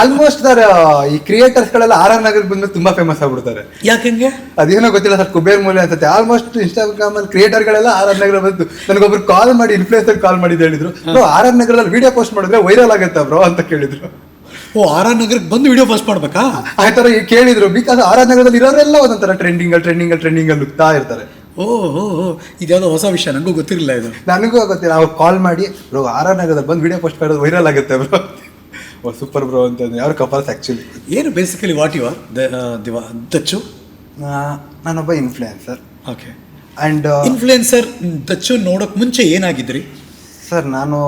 Almost sir ಈ creators ಗಳೆಲ್ಲ R R Nagar ಬಂದು ತುಂಬಾ ಫೇಮಸ್ ಆಗ್ಬಿಡ್ತಾರೆ. ಯಾಕೆಂಗೆ ಅದೇನೋ ಗೊತ್ತಿಲ್ಲ ಸರ್ ಕುಬೇರ್ ಮೂಲೆ ಅನ್ಸುತ್ತೆ. ಆಲ್ಮೋಸ್ಟ್ ಇನ್ಸ್ಟಾಗ್ರಾಮ್ ಅಲ್ಲಿ ಕ್ರಿಯೇಟರ್ ಗಳೆಲ್ಲ ಆರ್ ಆರ್ ನಗರ ಬಂತು ನನಗೊಬ್ರು ಕಾಲ್ ಮಾಡಿ ಇನ್ಫ್ಲೂಯೆನ್ಸರ್ ಕಾಲ್ ಮಾಡಿದ್ದು ಹೇಳಿದ್ರು. ಬ್ರೋ ಆರ್ ಆರ್ ನಗರದಲ್ಲಿ ವಿಡಿಯೋ ಪೋಸ್ಟ್ ಮಾಡಿದ್ರೆ ವೈರಲ್ ಆಗುತ್ತೆ ಬ್ರೋ ಅಂತ ಕೇಳಿದ್ರು. ಓ ಆರ್ ಆರ್ ನಗರಕ್ಕೆ ಬಂದು ವಿಡಿಯೋ ಪೋಸ್ಟ್ ಮಾಡ್ಬೇಕಾ? ಆ ತರ ಕೇಳಿದ್ರು. ಬಿಕಾಸ್ ಆರ್ ಆರ್ ನಗರದಲ್ಲಿ ಇರೋರೆಲ್ಲ ಒಂದೊಂಥರ ಟ್ರೆಂಡಿಂಗ್ ಟ್ರೆಂಡಿಂಗ್ ಟ್ರೆಂಡಿಂಗ್ ಅಲ್ಲಿ ಹುಡ್ತಾ ಇರ್ತಾರೆ. ಓ ಓ ಇದ್ಯಾವುದೋ ಹೊಸ ವಿಷಯ ನನಗೂ ಗೊತ್ತಿರಲಿಲ್ಲ ಇದು. ನನಗೂ ಗೊತ್ತಿಲ್ಲ. ಅವ್ರು ಕಾಲ್ ಮಾಡಿ ಬ್ರೋ ಆರ್ ಆರ್ ನಗರದಲ್ಲಿ ಬಂದು ವಿಡಿಯೋ ಪೋಸ್ಟ್ ಮಾಡೋದು ವೈರಲ್ ಆಗುತ್ತೆ ಬ್ರೋ ಸೂಪರ್ ಬ್ರೋ ಅಂತ ಯಾರು ಕಪಲ್ಸ್ ಆ್ಯಕ್ಚುಲಿ ಏನು ಬೇಸಿಕಲಿ ವಾಟ್ ಯು ಆರ್ ದಿವಾ ದಚ್ಚು? ನಾನೊಬ್ಬ influencer okay and influencer Dachchu ನೋಡೋಕೆ ಮುಂಚೆ ಏನಾಗಿದ್ರಿ? ಸರ್ ನಾನು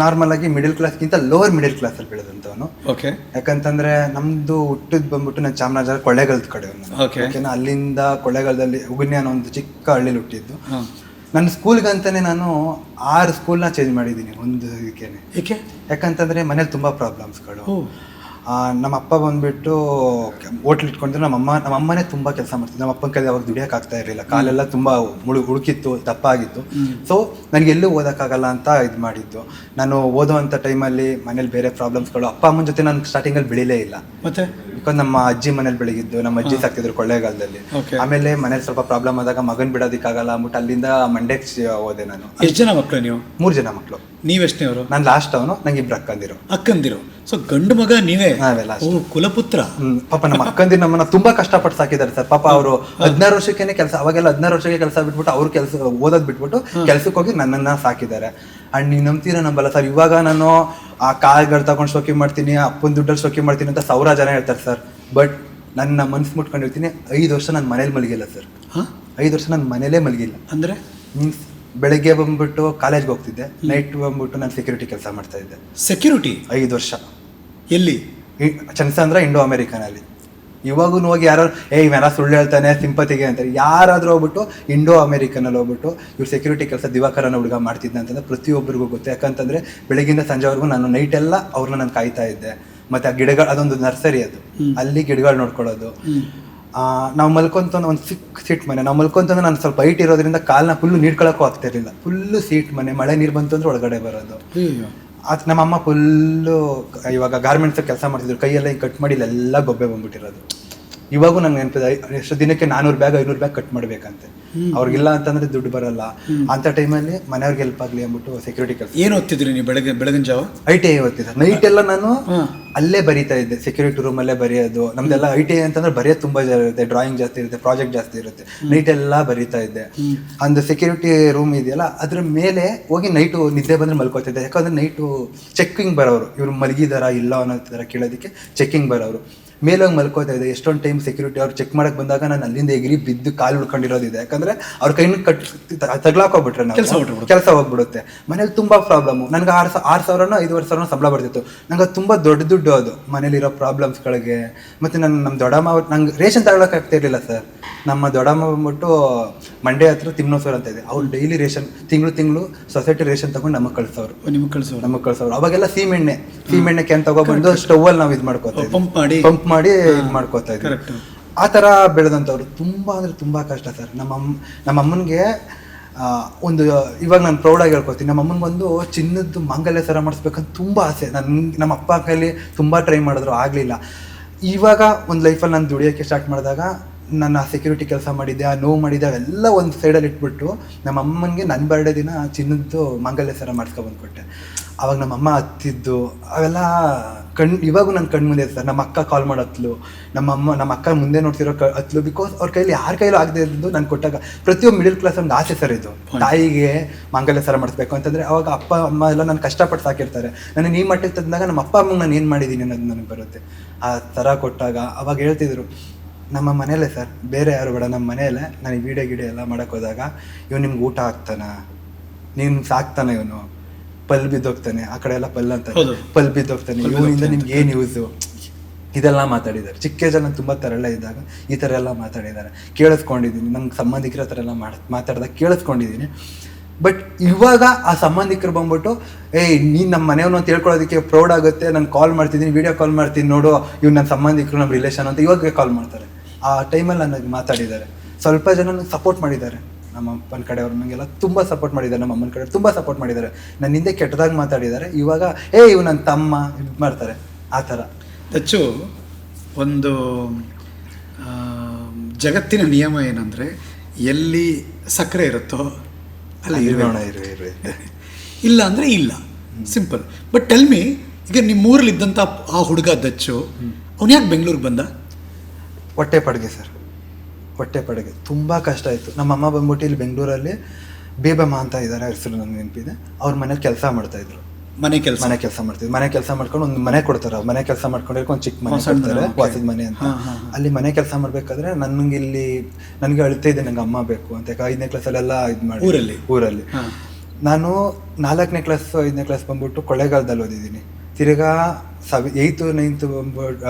ನಾರ್ಮಲ್ ಆಗಿ ಮಿಡಿಲ್ ಕ್ಲಾಸ್ಗಿಂತ ಲೋವರ್ ಮಿಡಿಲ್ ಕ್ಲಾಸಲ್ಲಿ ಬೆಳೆದಂಥವನು. ಓಕೆ ಯಾಕಂತಂದ್ರೆ ನಮ್ದು ಹುಟ್ಟಿದ್ ಬಂದ್ಬಿಟ್ಟು ನಾನು ಚಾಮರಾಜರ ಕೊಳ್ಳೇಗಾಲದ ಕಡೆ ಓಕೆ ಅಲ್ಲಿಂದ ಕೊಳ್ಳೇಗಾಲದಲ್ಲಿ ಉಗುನ್ಯ ಅನ್ನೋ ಒಂದು ಚಿಕ್ಕ ಹಳ್ಳಿಲಿ ಹುಟ್ಟಿದ್ದು. ನನ್ನ ಸ್ಕೂಲ್ಗಂತಾನೆ ನಾನು ಆರು ಸ್ಕೂಲ್ನ ಚೇಂಜ್ ಮಾಡಿದ್ದೀನಿ ಒಂದು ಇದಕ್ಕೆ ಏಕೆ? ಯಾಕಂತಂದ್ರೆ ಮನೇಲಿ ತುಂಬಾ ಪ್ರಾಬ್ಲಮ್ಸ್ಗಳು ನಮ್ಮ ಅಪ್ಪ ಬಂದ್ಬಿಟ್ಟು ಹೋಟ್ಲ್ ಇಟ್ಕೊಂಡ್ರೆ ನಮ್ಮ ಅಮ್ಮ ನಮ್ಮ ಅಮ್ಮನೇ ತುಂಬಾ ಕೆಲಸ ಮಾಡ್ತಿದ್ದೆ ನಮ್ಮ ಅಪ್ಪನ ಕೈಲಿ ಅವಾಗ ದುಡಿಯೋಕ್ಕಾಗ್ತಾ ಆಗ್ತಾ ಇರಲಿಲ್ಲ. ಕಾಲೆಲ್ಲ ತುಂಬ ಮುಳು ಹುಡುಕಿತ್ತು ದಪ್ಪ ಆಗಿತ್ತು ಸೊ ನನಗೆ ಎಲ್ಲೂ ಓದೋಕ್ಕಾಗಲ್ಲ ಅಂತ ಇದು ಮಾಡಿದ್ದು. ನಾನು ಓದುವಂಥ ಟೈಮಲ್ಲಿ ಮನೇಲಿ ಬೇರೆ ಪ್ರಾಬ್ಲಮ್ಸ್ಗಳು ಅಪ್ಪ ಅಮ್ಮನ ಜೊತೆ ನಾನು ಸ್ಟಾರ್ಟಿಂಗಲ್ಲಿ ಬೆಳೀಲೇ ಇಲ್ಲ. ಮತ್ತೆ? ಬಿಕಾಸ್ ನಮ್ಮ ಅಜ್ಜಿ ಮನೇಲಿ ಬೆಳಗಿದ್ದು ನಮ್ಮ ಅಜ್ಜಿ ಸಾಕ್ತಿದ್ರು ಕೊಳ್ಳೇಗಾಲದಲ್ಲಿ. ಆಮೇಲೆ ಮನೇಲಿ ಸ್ವಲ್ಪ ಪ್ರಾಬ್ಲಮ್ ಆದಾಗ ಮಗನ್ ಬಿಡೋದಕ್ಕಾಗಲ್ಲ ಅಂದ್ಬಿಟ್ಟು ಅಲ್ಲಿಂದ ಮಂಡ್ಯಕ್ಕೆ ಹೋದೆ ನಾನು. ಎಷ್ಟು ಜನ ಮಕ್ಕಳು ನೀವು? ಮೂರು ಜನ ಮಕ್ಕಳು ನೀವೆಷ್ಟನೇವರು? ನಾನು ಲಾಸ್ಟ್ ಅವನು ನಂಗೆ ಇಬ್ರು ಅಕ್ಕಂದಿರು. ಅಕ್ಕಂದಿರು. ಸೊ ಗಂಡು ಮಗ ನೀವೇ. ನಾವೇ last. ಓ ಕುಲಪುತ್ರ. ಪಾಪ ನಮ್ಮ ಅಕ್ಕಂದಿರು ನಮ್ಮನ್ನ ತುಂಬಾ ಕಷ್ಟಪಟ್ಟು ಸಾಕಿದ್ದಾರೆ ಸರ್. ಪಾಪ ಅವರು ಹದಿನಾರು ವರ್ಷಕ್ಕೆ ಕೆಲಸ ಅವಾಗೆಲ್ಲ ಹದಿನಾರು ವರ್ಷಕ್ಕೆ ಕೆಲಸ ಬಿಟ್ಬಿಟ್ಟು ಅವ್ರು ಕೆಲಸ ಓದೋದ್ ಬಿಟ್ಬಿಟ್ಟು ಕೆಲ್ಸಕ್ಕೆ ಹೋಗಿ ನನ್ನನ್ನ ಸಾಕಿದ್ದಾರೆ. ಅಂಡ್ ನೀವು ನಂಬ್ತೀರಾ ನಂಬಲ್ಲ ಸರ್? ಇವಾಗ ನಾನು ಆ ಕಾರ್ಗಳು ತಗೊಂಡು ಶೋಕಿ ಮಾಡ್ತೀನಿ ಅಪ್ಪನ ದುಡ್ಡಲ್ಲಿ ಶೋಕಿ ಮಾಡ್ತೀನಿ ಅಂತ ಸಾವಿರ ಜನ ಹೇಳ್ತಾರೆ ಸರ್. ಬಟ್ ನನ್ನ ಮನ್ಸು ಮುಟ್ಕೊಂಡಿರ್ತೀನಿ. ಐದು ವರ್ಷ ನಾನು ಮನೇಲಿ ಮಲಗಿಲ್ಲ ಸರ್. ಐದು ವರ್ಷ ನಾನು ಮನೇಲೇ ಮಲಗಿಲ್ಲ. ಅಂದ್ರೆ? ಮೀನ್ಸ್ ಬೆಳಗ್ಗೆ ಬಂದ್ಬಿಟ್ಟು ಕಾಲೇಜ್ಗೆ ಹೋಗ್ತಿದ್ದೆ ನೈಟ್ ಬಂದ್ಬಿಟ್ಟು ನಾನು ಸೆಕ್ಯೂರಿಟಿ ಕೆಲಸ ಮಾಡ್ತಾ ಇದ್ದೆ. ಸೆಕ್ಯೂರಿಟಿ ಐದು ವರ್ಷ. ಎಲ್ಲಿ? ಚಂದ್ರಸಂದ್ರ ಇಂಡೋ ಅಮೆರಿಕನಲ್ಲಿ ಇವಾಗೂ ಹೋಗಿ ಯಾರು ಏ ಇವೆಲ್ಲ ಸುಳ್ಳು ಹೇಳ್ತಾನೆ ಸಿಂಪತಿಗೆ ಅಂತಾರೆ. ಯಾರಾದ್ರೂ ಹೋಗ್ಬಿಟ್ಟು ಇಂಡೋ ಅಮೆರಿಕನಲ್ಲಿ ಹೋಗ್ಬಿಟ್ಟು ಇವ್ರು ಸೆಕ್ಯೂರಿಟಿ ಕೆಲಸ ದಿವಾಕರನ ಹುಡುಗ ಮಾಡ್ತಿದ್ದೆ ಅಂತಂದ್ರೆ ಪ್ರತಿಯೊಬ್ಬರಿಗೂ ಗೊತ್ತು. ಯಾಕಂತಂದ್ರೆ ಬೆಳಗಿಂದ ಸಂಜೆವರೆಗೂ ನಾನು ನೈಟ್ ಎಲ್ಲ ಅವ್ರನ್ನ ನಾನು ಕಾಯ್ತಾ ಇದ್ದೆ. ಮತ್ತೆ ಆ ಗಿಡಗಳು ಅದೊಂದು ನರ್ಸರಿ ಅದು. ಅಲ್ಲಿ ಗಿಡಗಳು ನೋಡ್ಕೊಳ್ಳೋದು. ಆ, ನಾವು ಮಲ್ಕೊಂತ ಒಂದು ಸಿಕ್ ಸೀಟ್ ಮನೆ. ನಾವು ಮಲ್ಕೊಂತಂದ್ರೆ ನಾನು ಸ್ವಲ್ಪ ಹೈಟ್ ಇರೋದ್ರಿಂದ ಕಾಲ್ನ ಫುಲ್ಲು ನೀಡ್ಕೊಳಕ್ಕೂ ಆಗ್ತಿರ್ಲಿಲ್ಲ. ಫುಲ್ಲು ಸೀಟ್ ಮನೆ. ಮಳೆ ನೀರು ಬಂತು ಅಂದ್ರೆ ಒಳಗಡೆ ಬರೋದು. ಅದು ನಮ್ಮ ಅಮ್ಮ ಫುಲ್ಲು ಇವಾಗ ಗಾರ್ಮೆಂಟ್ಸ್ ಕೆಲಸ ಮಾಡ್ತಿದ್ರು ಕೈಯೆಲ್ಲ ಹಿಂಗೆ ಕಟ್ ಮಾಡಿ ಎಲ್ಲ ಗೊಬ್ಬೆ ಬಂದ್ಬಿಟ್ಟಿರೋದು. ಇವಾಗೂ ನಂಗೆ ನೆನಪಿದೆ ಎಷ್ಟು ದಿನಕ್ಕೆ ನಾನೂರು ಬ್ಯಾಗ್ ಐನೂರು ಬ್ಯಾಗ್ ಕಟ್ ಮಾಡ್ಬೇಕಂತೆ. ಅವ್ರಿಗಿಲ್ಲ ಅಂತಂದ್ರೆ ದುಡ್ಡು ಬರಲ್ಲ. ಅಂತ ಟೈಮಲ್ಲಿ ಮನೆಯವ್ರಿಗೆ ಹೆಲ್ಪ್ ಆಗಲಿ ಅಂದ್ಬಿಟ್ಟು ಸೆಕ್ಯೂರಿಟಿ ಕೆಲಸ. ಏನು ಓದ್ತಿದ್ರಿ ನೀವು ಬೆಳಗ್ಗೆ ಬೆಳಗಿನ ಜಾವ? ಐ ಟಿ ಐ ಓದ್ತಿದ್ದೆ. ನೈಟ್ ಎಲ್ಲ ನಾನು ಅಲ್ಲೇ ಬರೀತಾ ಇದ್ದೆ ಸೆಕ್ಯೂರಿಟಿ ರೂಮ್ ಅಲ್ಲೇ ಬರೆಯೋದು. ನಮ್ದೆಲ್ಲ ಐ ಟಿ ಐ ಅಂತಂದ್ರೆ ಬರೆಯೋದು ತುಂಬಾ ಜನ ಇರುತ್ತೆ ಡ್ರಾಯಿಂಗ್ ಜಾಸ್ತಿ ಇರುತ್ತೆ ಪ್ರಾಜೆಕ್ಟ್ ಜಾಸ್ತಿ ಇರುತ್ತೆ. ನೈಟ್ ಎಲ್ಲ ಬರೀತಾ ಇದ್ದೆ. ಅಂದ್ರೆ ಸೆಕ್ಯೂರಿಟಿ ರೂಮ್ ಇದೆಯಲ್ಲ ಅದ್ರ ಮೇಲೆ ಹೋಗಿ ನೈಟು ನಿದ್ದೆ ಬಂದ್ರೆ ಮಲ್ಕೋತಿದ್ದೆ. ಯಾಕಂದ್ರೆ ನೈಟು ಚೆಕ್ಕಿಂಗ್ ಬರೋರು ಇವ್ರು ಮಲಗಿದಾರಾ ಇಲ್ಲ ಅನ್ನೋ ಥರ ಕೇಳೋದಕ್ಕೆ ಚೆಕ್ಕಿಂಗ್ ಬರೋರು. ಮೇಲೆ ಹೋಗಿ ಮಲ್ಕೋತಾ ಇದೆ ಎಷ್ಟೊಂದು ಟೈಮ್ ಸೆಕ್ಯೂರಿಟಿ ಅವ್ರು ಚೆಕ್ ಮಾಡಕ್ ಬಂದಾಗ ನಾನು ಅಲ್ಲಿಂದ ಎಗಿರಿ ಬಿದ್ದು ಕಾಲು ಉಳ್ಕೊಂಡಿರೋದಿದೆ. ಯಾಕಂದ್ರೆ ಅವ್ರ ಕೈನ ಕಟ್ ತಗ್ಲಾಕೋಗ್ಬಿಟ್ರೆ ಕೆಲ್ಸ ನಾವು. ಕೆಲಸ ಹೋಗ್ಬಿಡುತ್ತೆ. ಮನೇಲಿ ತುಂಬಾ ಪ್ರಾಬ್ಲಮ್ ನನಗೆ ಆರು ಆರ್ ಸಾವಿರನೋ ಐದುವರೆ ಸಾವಿರನೋ ಸಂಬಳ ಬರ್ತಿತ್ತು. ನಂಗೆ ತುಂಬಾ ದೊಡ್ಡ ದುಡ್ಡು ಅದು. ಮನೇಲಿರೋ ಪ್ರಾಬ್ಲಮ್ಸ್ಗಳಿಗೆ ಮತ್ತೆ ನನ್ನ ನಮ್ಮ ದೊಡ್ಡಮ್ಮ ಅವ್ರು ನಂಗೆ ರೇಷನ್ ತಗೊಳಕ್ ಆಗ್ತಿರ್ಲಿಲ್ಲ ಸರ್. ನಮ್ಮ ದೊಡ್ಡಮ್ಮ ಬಂದ್ಬಿಟ್ಟು ಮಂಡ್ಯ ಹತ್ರ ತಿನ್ನೋಸೋರ್ ಅಂತ ಇದೆ. ಅವ್ರು ಡೈಲಿ ರೇಷನ್ ತಿಂಗಳು ತಿಂಗಳು ಸೊಸೈಟಿ ರೇಷನ್ ತಗೊಂಡು ನಮಗೆ ಕಳ್ಸೋರು. ನಿಮಗೆ ಕಳ್ಸೋರು? ನಮಗೆ ಕಳ್ಸೋರು. ಅವಾಗೆಲ್ಲ ಸೀಮೆಣ್ಣೆ ಸೀಮೆಣ್ಣೆ ಕ್ಯಾನ್ ತಗೊಬಂದು ಸ್ಟವ್ ಅಲ್ಲಿ ನಾವು ಇದು ಮಾಡ್ಕೋತೀವಿ ಪಂಪ್ ಮಾಡಿ. ಪಂಪ್ ಮಾಡಿ ಇದು ಮಾಡ್ಕೋತಾ ಇದ್ರು ಆ ಥರ ಬೆಳೆದಂಥವ್ರು ತುಂಬ ಅಂದರೆ ತುಂಬ ಕಷ್ಟ ಸರ್. ನಮ್ಮ ಅಮ್ಮ ನಮ್ಮ ಅಮ್ಮನಿಗೆ ಒಂದು ಇವಾಗ ನಾನು ಪ್ರೌಡಾಗಿ ಹೇಳ್ಕೊತೀನಿ ನಮ್ಮ ಅಮ್ಮನಿಗೆ ಒಂದು ಚಿನ್ನದ್ದು ಮಾಂಗಲ್ಯ ಸರ ಮಾಡಿಸ್ಬೇಕಂತ ತುಂಬ ಆಸೆ. ನನ್ನ ನಮ್ಮ ಅಪ್ಪ ಕೈಲಿ ತುಂಬ ಟ್ರೈ ಮಾಡಿದ್ರು ಆಗಲಿಲ್ಲ. ಇವಾಗ ಒಂದು ಲೈಫಲ್ಲಿ ನಾನು ದುಡಿಯೋಕ್ಕೆ ಸ್ಟಾರ್ಟ್ ಮಾಡಿದಾಗ ನನ್ನ ಸೆಕ್ಯೂರಿಟಿ ಕೆಲಸ ಮಾಡಿದ್ದೆ ಆ ನೋವು ಮಾಡಿದ್ದೆ ಅವೆಲ್ಲ ಒಂದು ಸೈಡಲ್ಲಿ ಇಟ್ಬಿಟ್ಟು ನಮ್ಮ ಅಮ್ಮನಿಗೆ ನನ್ನ ಬರ್ಡೇ ದಿನ ಚಿನ್ನದ್ದು ಮಂಗಲ್ಯ ಸರ ಮಾಡಿಸ್ಕೊಬಂದ್ಕೊಟ್ಟೆ ಅವಾಗ ನಮ್ಮ ಅಮ್ಮ ಹತ್ತಿದ್ದು ಅವೆಲ್ಲ ಕಣ್ ಇವಾಗೂ ನನ್ನ ಕಣ್ಣು ಮುಂದೆ ಸರ್ ನಮ್ಮ ಅಕ್ಕ ಕಾಲ್ ಮಾಡತ್ಲು ನಮ್ಮ ಅಮ್ಮ ನಮ್ಮ ಅಕ್ಕ ಮುಂದೆ ನೋಡ್ತಿರೋ ಕ ಹತ್ಲು ಬಿಕಾಸ್ ಅವ್ರ ಕೈಲಿ ಯಾರ ಕೈಲೂ ಆಗದೆ ಇದ್ದು ನಾನು ಕೊಟ್ಟಾಗ ಪ್ರತಿಯೊಬ್ಬ ಮಿಡಿಲ್ ಕ್ಲಾಸ್ ಒಂದು ಆಸೆ ಸರ್ ಇದು. ತಾಯಿಗೆ ಮಂಗಲ್ಯ ಸರ ಮಾಡಿಸ್ಬೇಕು ಅಂತಂದರೆ ಅವಾಗ ಅಪ್ಪ ಅಮ್ಮ ಎಲ್ಲ ನಾನು ಕಷ್ಟಪಟ್ಟು ಸಾಕಿರ್ತಾರೆ. ನನಗೆ ಈ ಮಟ್ಟಿಗೆ ತಂದಾಗ ನಮ್ಮ ಅಪ್ಪ ಅಮ್ಮಗೆ ನಾನು ಏನು ಮಾಡಿದ್ದೀನಿ ಅನ್ನೋದು ನನಗೆ ಬರುತ್ತೆ. ಆ ಥರ ಕೊಟ್ಟಾಗ ಅವಾಗ ಹೇಳ್ತಿದ್ರು ನಮ್ಮ ಮನೇಲೆ ಸರ್ ಬೇರೆ ಯಾರು ಬೇಡ ನಮ್ಮ ಮನೆಯಲ್ಲೇ ನನಗೆ ವೀಡಿಯೋ ಗಿಡಿಯೋ ಎಲ್ಲ ಮಾಡಕ್ಕೆ ಹೋದಾಗ ಇವ್ನು ನಿಮ್ಗೆ ಊಟ ಹಾಕ್ತಾನ? ನಿಮ್ಗೆ ಸಾಕ್ತಾನೆ ಇವನು? ಪಲ್ ಬಿದ್ದೋಗ್ತಾನೆ ಆ ಕಡೆ ಎಲ್ಲ ಪಲ್ ಅಂತ. ಪಲ್ ಬಿದ್ದೋಗ್ತಾನೆ. ಇವನಿಂದ ನಿಮ್ಗೆ ಏನು ಯೂಸು ಇದೆಲ್ಲ ಮಾತಾಡಿದ್ದಾರೆ. ಚಿಕ್ಕ ಜನ ತುಂಬ ತರಳೆ ಇದ್ದಾಗ ಈ ಥರ ಎಲ್ಲ ಮಾತಾಡಿದ್ದಾರೆ. ಕೇಳಿಸ್ಕೊಂಡಿದ್ದೀನಿ. ನಮ್ಗೆ ಸಂಬಂಧಿಕರ ಥರ ಎಲ್ಲ ಮಾಡ ಮಾತಾಡ್ದಾಗ ಕೇಳಿಸ್ಕೊಂಡಿದ್ದೀನಿ. ಬಟ್ ಇವಾಗ ಆ ಸಂಬಂಧಿಕರು ಬಂದ್ಬಿಟ್ಟು ಏಯ್ ನೀನು ನಮ್ಮ ಮನೆಯವನು ಅಂತ ಹೇಳ್ಕೊಳ್ಳೋದಕ್ಕೆ ಪ್ರೌಡ್ ಆಗುತ್ತೆ. ನಾನು ಕಾಲ್ ಮಾಡ್ತಿದ್ದೀನಿ ವಿಡಿಯೋ ಕಾಲ್ ಮಾಡ್ತೀನಿ ನೋಡು. ಇವ್ನು ನನ್ನ ಸಂಬಂಧಿಕರು ನಮ್ಮ ರಿಲೇಷನ್ ಅಂತ ಇವಾಗ ಕಾಲ್ ಮಾಡ್ತಾರೆ. ಆ ಟೈಮಲ್ಲಿ ನನಗೆ ಮಾತಾಡಿದ್ದಾರೆ. ಸ್ವಲ್ಪ ಜನ ಸಪೋರ್ಟ್ ಮಾಡಿದ್ದಾರೆ. ನಮ್ಮ ಅಪ್ಪನ ಕಡೆಯವರು ನನಗೆಲ್ಲ ತುಂಬ ಸಪೋರ್ಟ್ ಮಾಡಿದ್ದಾರೆ. ನಮ್ಮ ಅಮ್ಮನ ಕಡೆ ತುಂಬ ಸಪೋರ್ಟ್ ಮಾಡಿದ್ದಾರೆ. ನನ್ನ ಹಿಂದೆ ಕೆಟ್ಟದಾಗಿ ಮಾತಾಡಿದ್ದಾರೆ. ಇವಾಗ ಏ ಇವು ನನ್ನ ತಮ್ಮ ಇದು ಮಾಡ್ತಾರೆ. ಆ ಥರ. ಹೆಚ್ಚು ಒಂದು ಜಗತ್ತಿನ ನಿಯಮ ಏನಂದರೆ ಎಲ್ಲಿ ಸಕ್ಕರೆ ಇರುತ್ತೋ ಅಲ್ಲಿ ಇರೋಣ ಇರುವೆ. ಇರು ಇರು ಇಲ್ಲ ಅಂದರೆ ಇಲ್ಲ. ಸಿಂಪಲ್ ಬಟ್ ಟೆಲ್ ಮಿ ಈಗ ನಿಮ್ಮೂರಲ್ಲಿ ಇದ್ದಂಥ ಆ ಹುಡುಗ ದಚ್ಚು ಅವನು ಯಾಕೆ ಬೆಂಗಳೂರಿಗೆ ಬಂದ? ಹೊಟ್ಟೆ ಪಡ್ಗೆ ಸರ್. ಹೊಟ್ಟೆ ಪಡಗೆ. ತುಂಬ ಕಷ್ಟ ಆಯಿತು. ನಮ್ಮ ಅಮ್ಮ ಬಂದ್ಬಿಟ್ಟು ಇಲ್ಲಿ ಬೆಂಗಳೂರಲ್ಲಿ ಬೇಬಮ್ಮ ಅಂತ ಇದ್ದಾರೆ ಹೆಸರು ನನಗೆ ನೆನಪಿದೆ. ಅವ್ರ ಮನೇಲಿ ಕೆಲಸ ಮಾಡ್ತಾಯಿದ್ರು ಮನೆ ಕೆಲಸ? ಮನೆ ಕೆಲಸ ಮಾಡ್ತಿದ್ರು ಮನೆ ಕೆಲಸ ಮಾಡ್ಕೊಂಡು ಒಂದು ಮನೆ ಕೊಡ್ತಾರೆ ಅವ್ರು. ಮನೆ ಕೆಲಸ ಮಾಡ್ಕೊಂಡು ಒಂದು ಚಿಕ್ಕ ಮನೆ ಕೊಡ್ತಾರೆ ವಾಸದ ಮನೆ ಅಂತ. ಅಲ್ಲಿ ಮನೆ ಕೆಲಸ ಮಾಡ್ಬೇಕಾದ್ರೆ ನನಗೆ ಇಲ್ಲಿ ನನಗೆ ಅಳ್ತಾ ಇದೆ ನಂಗೆ ಅಮ್ಮ ಬೇಕು ಅಂತ. ಯಾಕೆ ಐದನೇ ಕ್ಲಾಸಲ್ಲೆಲ್ಲ ಇದು ಮಾಡಿ ಊರಲ್ಲಿ? ಊರಲ್ಲಿ. ನಾನು ನಾಲ್ಕನೇ ಕ್ಲಾಸ್ ಐದನೇ ಕ್ಲಾಸ್ ಬಂದ್ಬಿಟ್ಟು ಕೊಳ್ಳೇಗಾಲದಲ್ಲಿ ಓದಿದ್ದೀನಿ. ತಿರ್ಗಾ ಸೆವೆ ಏಯ್ತು ನೈನ್ತು ಬಂದ್ಬಿಟ್ಟು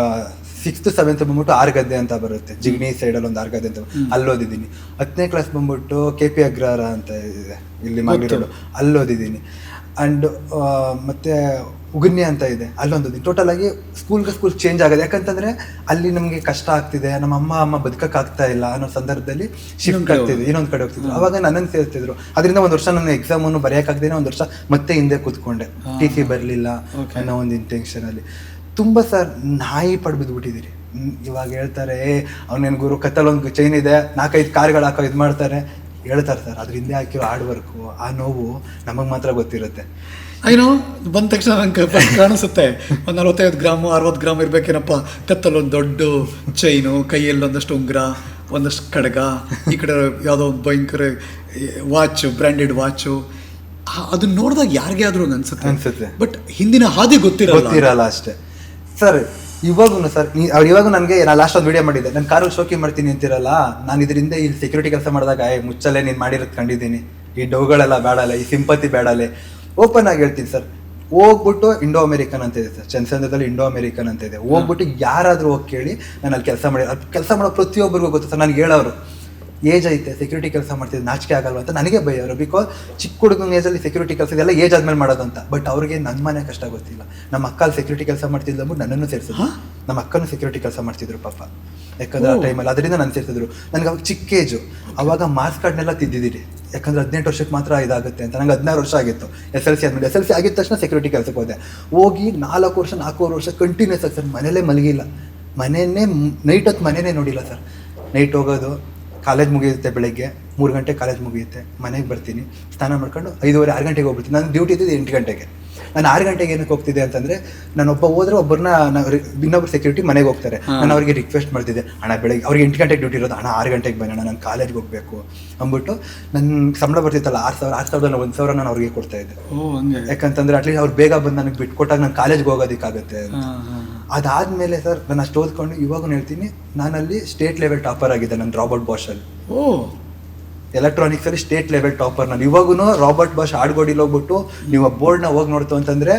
ಸಿಕ್ಸ್ತ್ ಸೆವೆಂತ್ ಬಂದ್ಬಿಟ್ಟು ಆರು ಗದ್ದೆ ಅಂತ ಬರುತ್ತೆ. ಜಿಗಣಿ ಸೈಡಲ್ಲಿ ಒಂದು ಆರು ಗದ್ದೆ ಅಂತ ಅಲ್ಲಿ ಓದಿದ್ದೀನಿ ಹತ್ತನೇ ಕ್ಲಾಸ್ ಬಂದ್ಬಿಟ್ಟು ಕೆ ಪಿ ಅಗ್ರಹಾರ ಅಂತ ಇದೆ. ಇಲ್ಲಿ ಮಾಗಡಿ ಅಲ್ಲಿ ಓದಿದ್ದೀನಿ ಆ್ಯಂಡ್ ಮತ್ತೆ ಉಗುನ್ಯ ಅಂತ ಇದೆ. ಅಲ್ಲೊಂದು ಟೋಟಲ್ ಆಗಿ ಸ್ಕೂಲ್ಗೆ ಸ್ಕೂಲ್ ಚೇಂಜ್ ಆಗೋದು. ಯಾಕಂತಂದ್ರೆ ಅಲ್ಲಿ ನಮಗೆ ಕಷ್ಟ ಆಗ್ತಿದೆ. ನಮ್ಮ ಅಮ್ಮ ಅಮ್ಮ ಬದುಕಕ್ ಆಗ್ತಾ ಇಲ್ಲ ಅನ್ನೋ ಸಂದರ್ಭದಲ್ಲಿ ಶಿಫ್ಟ್ ಆಗ್ತಿದ್ವಿ ಇನ್ನೊಂದು ಕಡೆ ಹೋಗ್ತಿದ್ರು ಅವಾಗ ನನ್ನನ್ನು ಸೇರ್ತಿದ್ರು. ಅದರಿಂದ ಒಂದು ವರ್ಷ ನಾನು ಎಕ್ಸಾಮನ್ನು ಬರೆಯೋಕ್ಕಾಗ್ದೇನೆ ಒಂದು ವರ್ಷ ಮತ್ತೆ ಹಿಂದೆ ಕೂತ್ಕೊಂಡೆ. ಟಿ ಸಿ ಬರಲಿಲ್ಲ ಅನ್ನೋ ಒಂದು ಇಂಟೆನ್ಷನ್ ಅಲ್ಲಿ. ತುಂಬ ಸರ್ ನಾಯಿ ಪಡ್ಬಿದ್ಬಿಟ್ಟಿದ್ದೀರಿ ಹ್ಮ್, ಇವಾಗ ಹೇಳ್ತಾರೆ ಏ ಅವ್ನೇನು ಗುರು ಕತ್ತಲೊಂದು ಚೈನ್ ಇದೆ ನಾಲ್ಕೈದು ಕಾರ್ಗಳು ಹಾಕೋ ಇದು ಮಾಡ್ತಾರೆ. ಹೇಳ್ತಾರೆ ಸರ್ ಅದ್ರ ಹಿಂದೆ ಹಾಕಿರೋ ಹಾರ್ಡ್ ವರ್ಕು ಆ ನೋವು ನಮಗೆ ಮಾತ್ರ ಗೊತ್ತಿರುತ್ತೆ. ಏನೋ ಬಂದ ತಕ್ಷಣ ನಂಗೆ ಕಾಣಿಸುತ್ತೆ. ಒಂದು ನಲವತ್ತೈದು ಗ್ರಾಮು ಅರವತ್ತು ಗ್ರಾಮ್ ಇರಬೇಕೇನಪ್ಪ? ಕತ್ತಲ್ಲಿ ಒಂದು ದೊಡ್ಡ ಚೈನು ಕೈಯಲ್ಲಿ ಒಂದಷ್ಟು ಉಂಗುರ ಒಂದಷ್ಟು ಕಡಗ ಈ ಕಡೆ ಯಾವುದೋ ಒಂದು ಭಯಂಕರ ವಾಚು ಬ್ರ್ಯಾಂಡೆಡ್ ವಾಚು ಅದನ್ನ ನೋಡಿದಾಗ ಯಾರಿಗೆ ಆದ್ರೂ ಅನ್ಸುತ್ತೆ. ಅನ್ಸುತ್ತೆ. ಬಟ್ ಹಿಂದಿನ ಹಾದಿ ಗೊತ್ತಿರಲ್ಲ. ಗೊತ್ತಿರಲ್ಲ ಅಷ್ಟೇ. ಸರ್ ಇವಾಗೂ ಸರ್ ನೀ ಅವ್ರು ಇವಾಗ ನನಗೆ ನಾನು ಲಾಸ್ಟ್ ಒಂದು ವಿಡಿಯೋ ಮಾಡಿದ್ದೆ. ನನ್ನ ಕಾರು ಶೋಕಿ ಮಾಡ್ತೀನಿ ಅಂತಿರಲ್ಲ ನಾನು ಇದರಿಂದ ಇಲ್ಲಿ ಸೆಕ್ಯೂರಿಟಿ ಕೆಲಸ ಮಾಡಿದಾಗ ಏ ಮುಚ್ಚಲ್ಲೇ ನೀನು ಮಾಡಿರೋದು ಕಂಡಿದ್ದೀನಿ. ಈ ಡೌಗಳೆಲ್ಲ ಬೇಡಲ್ಲ ಈ ಸಿಂಪತಿ ಬೇಡಲ್ಲ ಓಪನ್ ಆಗಿ ಹೇಳ್ತೀನಿ ಸರ್ ಹೋಗ್ಬಿಟ್ಟು ಇಂಡೋ ಅಮೆರಿಕನ್ ಅಂತ ಇದೆ ಸರ್ ಚಂದ್ರದಲ್ಲಿ ಇಂಡೋ ಅಮೆರಿಕನ್ ಅಂತ ಇದೆ. ಹೋಗ್ಬಿಟ್ಟು ಯಾರಾದರೂ ಹೋಗಿ ಕೇಳಿ ನಾನು ಅಲ್ಲಿ ಕೆಲಸ ಮಾಡಿ ಅದು ಕೆಲಸ ಮಾಡೋ ಪ್ರತಿಯೊಬ್ಬರಿಗೂ ಗೊತ್ತು ಸರ್ ನನಗೆ ಹೇಳೋರು. ಏಜ್ ಐತೆ ಸೆಕ್ಯೂರಿಟಿ ಕೆಲಸ ಮಾಡ್ತಿದ್ದು ನಾಚಿಕೆ ಆಗಲ್ವ ಅಂತ ನನಗೆ ಬೈಯೋರು ಬಿಕಾಸ್ ಚಿಕ್ಕ ಹುಡುಗನ ಏಜಲ್ಲಿ ಸೆಕ್ಯೂರಿಟಿ ಕೆಲಸ ಇದೆಲ್ಲ ಏಜ್ ಆದ್ಮೇಲೆ ಮಾಡೋದಂತ. ಅಂತ ಬಟ್ ಅವ್ರಿಗೆ ನನ್ನ ಮನೆ ಕಷ್ಟ ಗೊತ್ತಿಲ್ಲ. ನಮ್ಮ ಅಕ್ಕಲ್ಲಿ ಸೆಕ್ಯೂರಿಟಿ ಕೆಲಸ ಮಾಡ್ತಿದ್ಲು ಅಂದ್ಬಿಟ್ಟು ನನ್ನನ್ನು ಸೇರಿಸಿದ್ರು. ನಮ್ಮ ಅಕ್ಕನೂ ಸೆಕ್ಯೂರಿಟಿ ಕೆಲಸ ಮಾಡ್ತಿದ್ರು ಪಾಪ. ಯಾಕಂದ್ರೆ ಆ ಟೈಮಲ್ಲಿ ಅದರಿಂದ ನಾನು ಸೇರಿಸಿದ್ರು. ನನಗೆ ಅವಾಗ ಚಿಕ್ಕ ಏಜು ಅವಾಗ ಮಾರ್ಕ್ಸ್ ಕಾರ್ಡ್ನೆಲ್ಲ ತಿದ್ದಿದ್ದೀರಿ. ಯಾಕಂದ್ರೆ ಹದಿನೆಂಟು ವರ್ಷಕ್ಕೆ ಮಾತ್ರ ಇದಾಗುತ್ತೆ ಅಂತ. ನಂಗೆ ಹದಿನಾರು ವರ್ಷ ಆಗಿತ್ತು. ಎಸ್ ಎಲ್ ಸಿ ಆದ್ಮೇಲೆ. ಎಸ್ ಎಲ್ ಸಿ ಆಗಿದ ತಕ್ಷಣ ಸೆಕ್ಯೂರಿಟಿ ಕೆಲಸಕ್ಕೆ ಹೋದೆ. ಹೋಗಿ ನಾಲ್ಕು ವರ್ಷ ನಾಲ್ಕೂವರೆ ವರ್ಷ ಕಂಟಿನ್ಯೂಸ್ ಆಗಿ ಸರ್ ಮನೇಲೇ ಮಲಗಿಲ್ಲ. ಮನೆಯೇ ನೈಟ್ ಹೊತ್ತು ಮನೆಯೇ ನೋಡಿಲ್ಲ ಸರ್. ನೈಟ್ ಹೋಗೋದು ಕಾಲೇಜ್ ಮುಗಿಯುತ್ತೆ ಬೆಳಗ್ಗೆ, ಮೂರು ಗಂಟೆ ಕಾಲೇಜ್ ಮುಗಿಯುತ್ತೆ, ಮನೆಗೆ ಬರ್ತೀನಿ, ಸ್ನಾನ ಮಾಡ್ಕೊಂಡು ಐದುವರೆ, ಆರು ಗಂಟೆಗೆ ಹೋಗ್ಬಿಡ್ತೀನಿ. ನಾನು ಡ್ಯೂಟಿ ಇದ್ದಿದ್ದು ಎಂಟು ಗಂಟೆಗೆ. ನಾನು ಆರು ಗಂಟೆಗೆ ಏನಕ್ಕೆ ಹೋಗ್ತಿದ್ದೆ ಅಂತಂದ್ರೆ ನಾನು ಒಬ್ಬ ಹೋದ್ರೆ ಒಬ್ಬರನ್ನ ಇನ್ನೊಬ್ರು ಸೆಕ್ಯೂರಿಟಿ ಮನೆಗೆ ಹೋಗ್ತಾರೆ. ನಾನು ಅವರಿಗೆ ರಿಕ್ವೆಸ್ಟ್ ಮಾಡ್ತಿದ್ದೆ ಹಣ ಬೆಳಗ್ಗೆ ಅವ್ರಿಗೆ ಎಂಟು ಗಂಟೆಗೆ ಡ್ಯೂಟಿ ಇರೋದು ಹಣ ಆರು ಗಂಟೆಗೆ ಬರೋಣ ನಾನು ಕಾಲೇಜ್ಗೆ ಹೋಗಬೇಕು. ಅಂದ್ಬಿಟ್ಟು ನನ್ನ ಸಂಬಳ ಬರ್ತಿತ್ತಲ್ಲ ಆರು ಸಾವಿರ ಆರು ಸಾವಿರದ ಒಂದು ಸಾವಿರ ನಾನು ಅವ್ರಿಗೆ ಕೊಡ್ತಾ ಇದ್ದೆ. ಯಾಕಂತಂದ್ರೆ ಅಟ್ಲೀಸ್ಟ್ ಅವ್ರು ಬೇಗ ಬಂದು ನನಗೆ ಬಿಟ್ಕೊಟ್ಟಾಗ ನಾನು ಕಾಲೇಜ್ಗೆ ಹೋಗೋದಕ್ಕಾಗತ್ತೆ ಅಂತ. ಅದಾದ್ಮೇಲೆ ಸರ್ ನಾನು ಅಷ್ಟು ಓದ್ಕೊಂಡು ಇವಾಗೂ ಹೇಳ್ತೀನಿ ನಾನಲ್ಲಿ ಸ್ಟೇಟ್ ಲೆವೆಲ್ ಟಾಪರ್ ಆಗಿದ್ದೆ ನನ್ನ ರಾಬರ್ಟ್ ಬಾಷಲ್ಲಿ ಓ. ಎಲೆಕ್ಟ್ರಾನಿಕ್ಸ್ ಅಲ್ಲಿ ಸ್ಟೇಟ್ ಲೆವೆಲ್ ಟಾಪರ್ ನಾನು. ಇವಾಗೂ ರಾಬರ್ಟ್ ಬಾಷ್ ಆಡ್ಗೋಡಿಲಿ ಹೋಗ್ಬಿಟ್ಟು ನೀವು ಬೋರ್ಡ್ನ ಹೋಗಿ ನೋಡ್ತು ಅಂತಂದ್ರೆ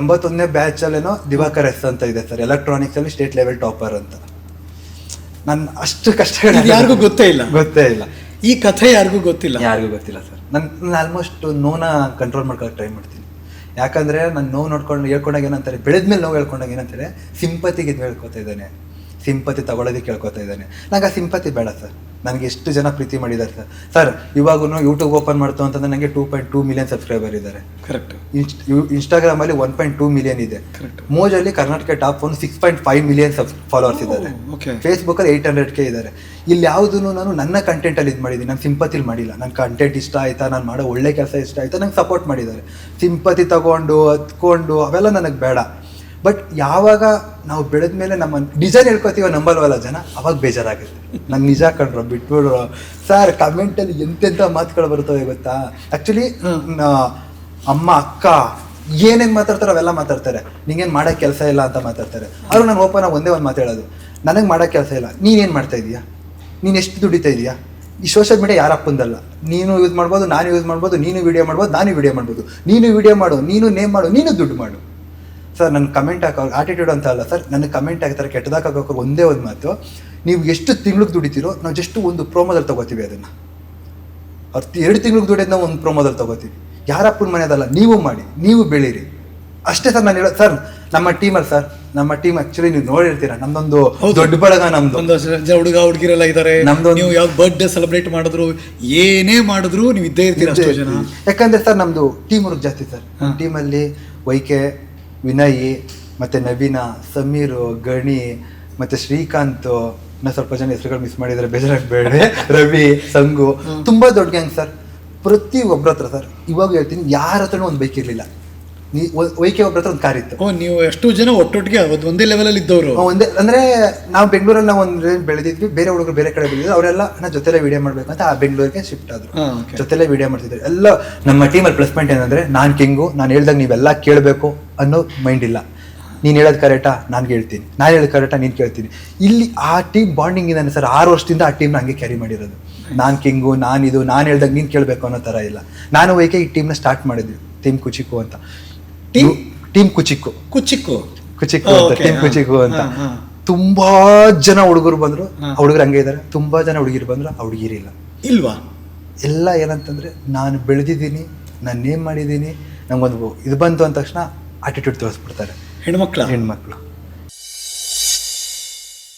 ಎಂಬತ್ತೊಂದನೇ ಬ್ಯಾಚ್ ಅಲ್ಲೇನೋ ದಿವಾಕರ್ ಎಸ್ ಅಂತ ಇದೆ ಸರ್ ಎಲೆಕ್ಟ್ರಾನಿಕ್ಸ್ ಅಲ್ಲಿ ಸ್ಟೇಟ್ ಲೆವೆಲ್ ಟಾಪರ್ ಅಂತ. ನನ್ನ ಅಷ್ಟು ಕಷ್ಟಗಳು ಯಾರಿಗೂ ಗೊತ್ತೇ ಇಲ್ಲ. ಗೊತ್ತೇ ಇಲ್ಲ. ಈ ಕಥೆ ಯಾರಿಗೂ ಗೊತ್ತಿಲ್ಲ. ಯಾರಿಗೂ ಗೊತ್ತಿಲ್ಲ ಸರ್. ನಾನು ನಾನು ಆಲ್ಮೋಸ್ಟ್ ನೋನ ಕಂಟ್ರೋಲ್ ಮಾಡ್ಕೊಳಕ್ಕೆ ಟ್ರೈ ಮಾಡ್ತೀನಿ. ಯಾಕಂದ್ರೆ ನಾನು ನೋವು ನೋಡ್ಕೊಂಡು ಹೇಳ್ಕೊಂಡಾಗ ಏನಂತಾರೆ ಬೆಳೆದ್ಮೇಲೆ ನೋವು ಹೇಳ್ಕೊಂಡಾಗ ಏನಂತಾರೆ ಸಿಂಪತಿಗೆ ಇದು ಹೇಳ್ಕೊತಾ ಇದ್ದಾನೆ. ಸಿಂಪತಿ ತಗೊಳ್ಳೋದಕ್ಕೆ ಕೇಳ್ಕೊತಾ ಇದ್ದಾನೆ. ನಂಗೆ ಆ ಸಿಂಪತಿ ಬೇಡ ಸರ್. ನನಗೆ ಎಷ್ಟು ಜನ ಪ್ರೀತಿ ಮಾಡಿದ್ದಾರೆ ಸರ್. ಸರ್ ಇವಾಗೂ ಯೂಟ್ಯೂಬ್ ಓಪನ್ ಮಾಡ್ತು ಅಂತಂದ್ರೆ ನನಗೆ two point two million subscriber ಇದ್ದಾರೆ. ಕರೆಕ್ಟ್ ಇನ್ಸ್ಟಾಗ್ರಾಮಲ್ಲಿ ಒನ್ ಪಾಯಿಂಟ್ ಟೂ ಮಿಲಿಯನ್ ಇದೆ. ಮೋಜಲ್ಲಿ ಕರ್ನಾಟಕ ಟಾಪ್ ಒಂದು six point five million sub followers ಇದ್ದಾರೆ. ಫೇಸ್ಬುಕ್ ಫೇಸ್ಬುಕ್ಕಲ್ಲಿ ಏಯ್ಟ್ ಹಂಡ್ರೆಡ್ ಕೆ ಇದ್ದಾರೆ. ಇಲ್ಲಿ ಯಾವುದೂ ನಾನು ನನ್ನ ಕಂಟೆಂಟಲ್ಲಿ ಇದು ಮಾಡಿದ್ದೀನಿ. ನಾನು ಸಿಂಪತಿಲಿ ಮಾಡಿಲ್ಲ. ನನ್ನ ಕಂಟೆಂಟ್ ಇಷ್ಟ ಆಯ್ತಾ? ನಾನು ಮಾಡೋ ಒಳ್ಳೆ ಕೆಲಸ ಇಷ್ಟ ಆಯ್ತಾ? ನಂಗೆ ಸಪೋರ್ಟ್ ಮಾಡಿದ್ದಾರೆ. ಸಿಂಪತಿ ತಗೊಂಡು ಹತ್ಕೊಂಡು ಅವೆಲ್ಲ ನನಗೆ ಬೇಡ. ಬಟ್ ಯಾವಾಗ ನಾವು ಬೆಳೆದ ಮೇಲೆ ನಮ್ಮ ಡಿಸೈನ್ ಹೇಳ್ಕೊತೀವೋ ನಂಬಲ್ವಲ್ಲ ಜನ, ಅವಾಗ ಬೇಜಾರಾಗುತ್ತೆ. ನಂಗೆ ನಿಜ ಕಂಡ್ರು ಬಿಟ್ಬಿಡ್ರು. ಸರ್ ಕಮೆಂಟಲ್ಲಿ ಎಂತೆಂಥ ಮಾತುಗಳು ಬರ್ತವೆ ಗೊತ್ತಾ? ಆ್ಯಕ್ಚುಲಿ ಅಮ್ಮ, ಅಕ್ಕ, ಏನೇನು ಮಾತಾಡ್ತಾರೋ ಅವೆಲ್ಲ ಮಾತಾಡ್ತಾರೆ. ನಿಂಗೇನು ಮಾಡೋಕ್ಕೆ ಕೆಲಸ ಇಲ್ಲ ಅಂತ ಮಾತಾಡ್ತಾರೆ. ಆದ್ರೂ ನಾನು ಓಪನ್ ಆಗಿ ಒಂದೇ ಒಂದು ಮಾತಾಡೋದು ನನಗೆ ಮಾಡೋಕ್ಕೆ ಕೆಲಸ ಇಲ್ಲ. ನೀನೇನು ಮಾಡ್ತಾ ಇದೀಯಾ? ನೀನು ಎಷ್ಟು ದುಡಿತಾ ಇದೀಯಾ? ಈ ಸೋಷಿಯಲ್ ಮೀಡಿಯಾ ಯಾರು ಅಪ್ಪಂದಲ್ಲ. ನೀನು ಯೂಸ್ ಮಾಡ್ಬೋದು, ನಾನು ಯೂಸ್ ಮಾಡ್ಬೋದು, ನೀನು ವಿಡಿಯೋ ಮಾಡ್ಬೋದು, ನಾನು ವಿಡಿಯೋ ಮಾಡ್ಬೋದು. ನೀನು ವಿಡಿಯೋ ಮಾಡು, ನೀನು ನೇಮ್ ಮಾಡು, ನೀನು ದುಡ್ಡು ಮಾಡು. ಸರ್ ನನ್ನ ಕಮೆಂಟ್ ಹಾಕೋ ಆಟಿಟ್ಯೂಡ್ ಅಂತ ಅಲ್ಲ ಸರ್ ನನಗೆ ಕಮೆಂಟ್ ಹಾಕ್ತಾರೆ ಕೆಟ್ಟದಾಗ ಹಾಕೋಕೆ ಒಂದೇ ಒಂದು ಮಾತು. ನೀವು ಎಷ್ಟು ತಿಂಗ್ಳಿಗೆ ದುಡಿತೀರೋ ನಾವು ಜಸ್ಟ್ ಒಂದು ಪ್ರೋಮೋದಲ್ಲಿ ತಗೋತೀವಿ ಅದನ್ನು. ಹತ್ತು ಎರಡು ತಿಂಗ್ಳಿಗೆ ದುಡಿಯೋದು ನಾವು ಒಂದು ಪ್ರೋಮೋದಲ್ಲಿ ತಗೋತೀವಿ. ಯಾರಪ್ಪನ ಮನೆಯದಲ್ಲ ನೀವು ಮಾಡಿ ನೀವು ಬೆಳೀರಿ. ಅಷ್ಟೇ ಸರ್ ನಾನು ಹೇಳೋ ಸರ್ ನಮ್ಮ ಟೀಮಲ್ಲಿ ಸರ್ ನಮ್ಮ ಟೀಮ್ ಆಕ್ಚುಲಿ ನೀವು ನೋಡಿರ್ತೀರ ನಮ್ದೊಂದು. ದೊಡ್ಡ ಬಳಗ ನಮ್ದು. ಹುಡುಗ ಹುಡುಗಿರೆಲ್ಲ ಇದ್ದಾರೆ ನೀವು ಯಾವ ಬರ್ಡೇ ಸೆಲೆಬ್ರೇಟ್ ಮಾಡಿದ್ರು ಏನೇ ಮಾಡಿದ್ರು ನೀವು ಇದ್ದೇ ಇರ್ತೀರ ಯಾಕಂದ್ರೆ ಸರ್ ನಮ್ದು ಟೀಮ್ ವರ್ಕ್ ಜಾಸ್ತಿ ಸರ್. ಟೀಮಲ್ಲಿ ವೈಕೆ ವಿನಯ್ ಮತ್ತು ನವೀನ ಸಮೀರು ಗಣಿ ಮತ್ತು ಶ್ರೀಕಾಂತ್ ನಾ ಸ್ವಲ್ಪ ಜನ ಹೆಸರುಗಳು ಮಿಸ್ ಮಾಡಿದರೆ ಬೇಜಾರಾಗಬೇಡ ರವಿ ಸಂಗು ತುಂಬ ದೊಡ್ಡ ಗ್ಯಾಂಗ್ ಸರ್ ಪ್ರತಿ ಒಬ್ಬರ ಹತ್ರ ಸರ್ ಇವಾಗ ಹೇಳ್ತೀನಿ ಯಾರ ಹತ್ರನೂ ಒಂದು ಬೈಕ್ ಇರಲಿಲ್ಲ. ನೀ ವೈಕೆ ಒಬ್ಬರ ಹತ್ರ ಒಂದು ಕಾರ್ ಇತ್ತು. ಓ ನೀವು ಎಷ್ಟು ಜನ ಒಟ್ಟೊಟ್ಟಿಗೆ ಅವತ್ತು ಒಂದೇ ಲೆವೆಲಲ್ಲಿ ಇದ್ದವರು. ಒಂದೇ ಅಂದ್ರೆ ನಾವು ಬೆಂಗಳೂರಲ್ಲಿ ನಾವು ಒಂದು ಬೆಳೆದಿದ್ವಿ ಬೇರೆ ಹುಡುಗರು ಬೇರೆ ಕಡೆ ಬೆಳೆದಿದ್ರು ಅವರೆಲ್ಲ ನಾ ಜೊತೆಲೆ ವಿಡಿಯೋ ಮಾಡ್ಬೇಕು ಅಂತ ಆ ಬೆಂಗಳೂರಿಗೆ ಶಿಫ್ಟ್ ಆದ್ರು. ಜೊತೆಲೆ ವಿಡಿಯೋ ಮಾಡ್ತಿದ್ರು. ಎಲ್ಲ ನಮ್ಮ ಟೀಮಲ್ಲಿ ಪ್ಲಸ್ ಪಾಯಿಂಟ್ ಏನಂದ್ರೆ ನಾನು ಕಿಂಗು ನಾನು ಹೇಳ್ದಾಗ ನೀವೆಲ್ಲ ಕೇಳಬೇಕು ಅನ್ನೋ ಮೈಂಡ್ ಇಲ್ಲ. ನೀನು ಹೇಳೋದು ಕರೆಕ್ಟಾ ನಾನು ಹೇಳ್ತೀನಿ. ನಾನು ಹೇಳೋದು ಕರೆಕ್ಟಾ ನೀನು ಕೇಳ್ತೀನಿ. ಇಲ್ಲಿ ಆ ಟೀಮ್ ಬಾಂಡಿಂಗ್ ಇದೆ ಸರ್ ಆರು ವರ್ಷದಿಂದ ಆ ಟೀಮ್ನ ಹಂಗೆ ಕ್ಯಾರಿ ಮಾಡಿರೋದು. ನಾನು ಕಿಂಗು ನಾನು ಇದು ನಾನು ಹೇಳ್ದಾಗ ನೀನು ಕೇಳಬೇಕು ಅನ್ನೋ ಥರ ಇಲ್ಲ. ನಾನು ವೈಕೆ ಈ ಟೀಮ್ನ ಸ್ಟಾರ್ಟ್ ಮಾಡಿದ್ವಿ ಟೀಮ್ ಕುಚಿಕು ಅಂತ. ಟೀಮ್ ಕುಚಿಕ್ಕು. ಕುಚಿಕ್ಕು. ಕುಚಿಕ್ಕು ಅಂತ ಟೀಮ್ ಕುಚಿಕ್ಕು ಅಂತ. ತುಂಬಾ ಜನ ಹುಡುಗರು ಬಂದ್ರು. ಹುಡುಗರು ಹಂಗೆ ಇದ್ದಾರೆ ತುಂಬಾ ಜನ ಹುಡುಗಿರು ಬಂದ್ರು. ಆ ಹುಡುಗಿರಿಲ್ಲ ಇಲ್ವಾ? ಎಲ್ಲ ಏನಂತಂದ್ರೆ ನಾನು ಬೆಳೆದಿದ್ದೀನಿ ನಾನು ನೇಮ್ ಮಾಡಿದ್ದೀನಿ ನಂಗೊಂದು ಇದು ಬಂತು ಅಂದ ತಕ್ಷಣ ಆಟಿಟ್ಯೂಡ್ ತೋರಿಸ್ಬಿಡ್ತಾರೆ. ಹೆಣ್ಮಕ್ಳು? ಹೆಣ್ಮಕ್ಳು.